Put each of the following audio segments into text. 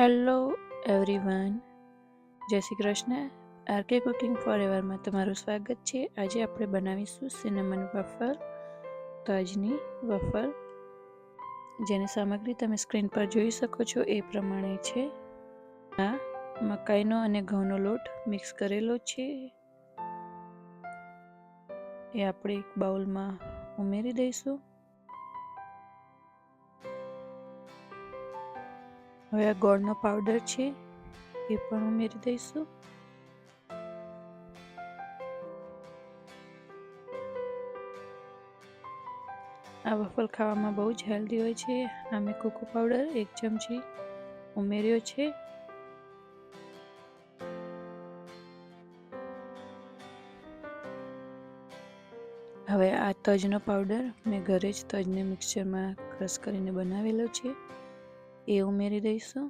Hello everyone જય Shri Krishna. RK cooking for એવરમાં તમારું સ્વાગત છે. આજે આપણે બનાવીશું સિનેમન વફર તજની વફર જેની સામગ્રી તમે સ્ક્રીન પર જોઈ શકો છો, એ પ્રમાણે છે. આ મકાઈનો અને ઘઉંનો લોટ મિક્સ કરેલો છે. એ આપણે એક બાઉલમાં ઉમેરી દઈશું. હવે આ ગોળનો પાવડર છે, એ પણ ઉમેરી દઈશું. આ વફલ ખાવામાં બહુ જ હેલ્ધી હોય છે. આ મેં કોકો પાવડર એક ચમચી ઉમેર્યો છે. હવે આ તજનો પાવડર મેં ઘરે જ તજને મિક્સચરમાં ક્રશ કરીને બનાવેલો છે. એ ઉમેરી દઈશું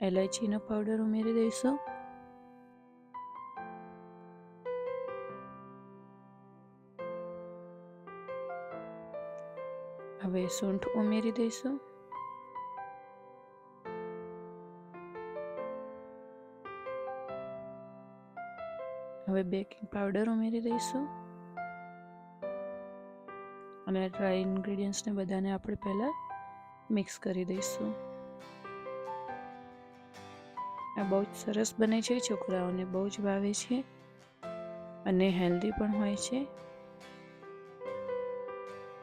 એલાયચીનો પાવડર ઉમેરી દઈશું હવે સૂંઠ ઉમેરી દઈશું હવે બેકિંગ પાવડર ઉમેરી દઈશું અને ડ્રાય ઇન્ગ્રીડિયન્ટ્સને બધાને આપણે પહેલાં મિક્સ કરી દઈશું. આ બહુ જ સરસ બને છે, છોકરાઓને બહુ જ ભાવે છે અને હેલ્ધી પણ હોય છે.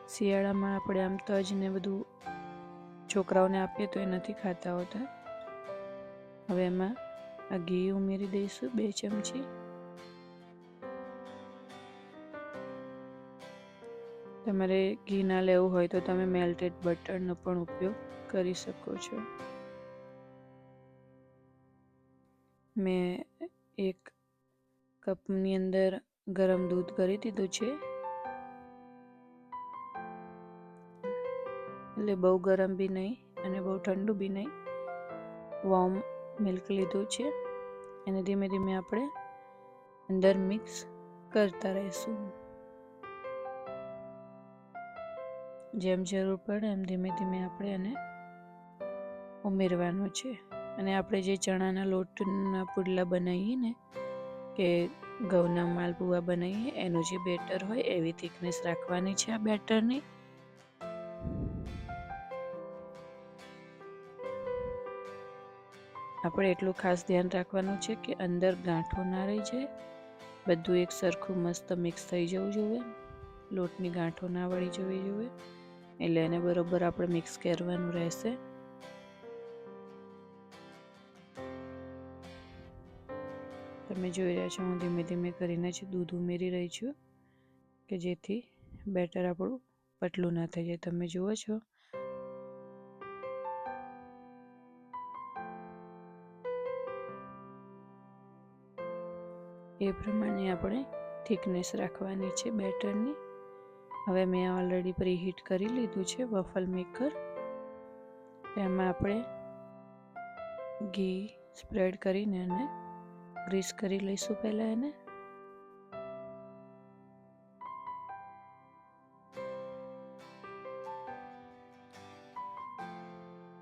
શિયાળામાં આપણે આમ તજ ને બધું છોકરાઓને આપીએ તો એ નથી ખાતા હોતા. હવે એમાં આ ઘી ઉમેરી દઈશું બે ચમચી. તમારે ઘી ના લેવું હોય તો તમે મેલ્ટેડ બટરનો પણ ઉપયોગ કરી શકો છો. મેં એક કપની અંદર ગરમ દૂધ કરી દીધું છે. એટલે બહુ ગરમ બી નહીં અને બહુ ઠંડુ બી નહીં. વોર્મ મિલ્ક લીધું છે એને ધીમે ધીમે આપણે અંદર મિક્સ કરતા રહીશું. જેમ જરૂર પડે એમ ધીમે ધીમે આપણે એને ઉમેરવાનું છે. અને આપણે જે ચણાના લોટના પુડલા બનાવીએ ને, કે ઘઉંના માલપુઆ બનાવીએ, એનું જે બેટર હોય એવી થિકનેસ રાખવાની છે આ બેટરની. આપણે એટલું ખાસ ધ્યાન રાખવાનું છે કે અંદર ગાંઠો ના રહી જાય. બધું એક સરખું મસ્ત મિક્સ થઈ જવું જોઈએ. લોટની ગાંઠો ના વળી જવી જોઈએ. એટલે એને બરાબર આપણે મિક્સ કરવાનું રહેશે. તમે જોઈ રહ્યા છો, હું ધીમે ધીમે કરીને જ દૂધ ઉમેરી રહી છું, કે જેથી બેટર આપણું પતલું ના થઈ જાય. તમે જુઓ છો. એ પ્રમાણે આપણે થિકનેસ રાખવાની છે બેટરની. હવે મેં ઓલરેડી પ્રીહીટ કરી લીધું છે વફલ મેકર એમાં આપણે ઘી સ્પ્રેડ કરીને એને ગ્રીસ કરી લઈશું પહેલાં એને.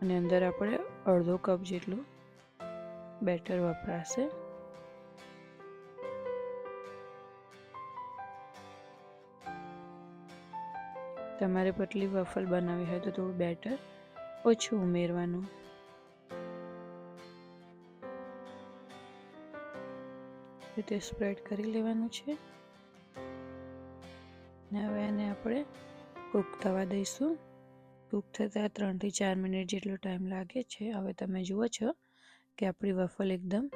અને અંદર આપણે અડધો કપ જેટલું બેટર વપરાશે. તમારે પતલી વફલ બનાવી હોય તો થોડું બેટર ઓછું ઉમેરવાનું. રીતે સ્પ્રેડ કરી લેવાનું છે. ને હવે એને આપણે કૂક થવા દઈશું. કૂક થતાં ત્રણથી ચાર મિનિટ જેટલો ટાઈમ લાગે છે. હવે તમે જુઓ છો કે આપણી વફલ એકદમ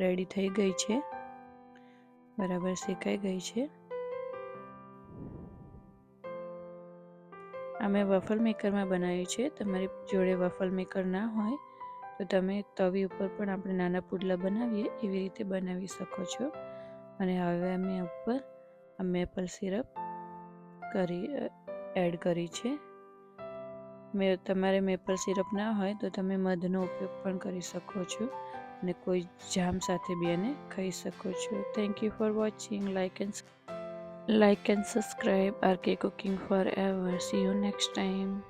રેડી થઈ ગઈ છે. બરાબર શેકાઈ ગઈ છે. આ મેં વફલ મેકરમાં બનાવ્યું છે તમારી જોડે વફલ મેકર ના હોય, તો તમે તવી ઉપર પણ આપણે નાના પુડલા બનાવીએ, એવી રીતે બનાવી શકો છો. અને હવે અમે ઉપર આ મેપલ સિરપ કરી એડ કરી છે. મેં, તમારે મેપલ સિરપ ના હોય, તો તમે મધનો ઉપયોગ પણ કરી શકો છો. અને કોઈ જામ સાથે બી એને ખાઈ શકો છો. Thank you for watching like and like and subscribe RK Cooking Forever. See you next time.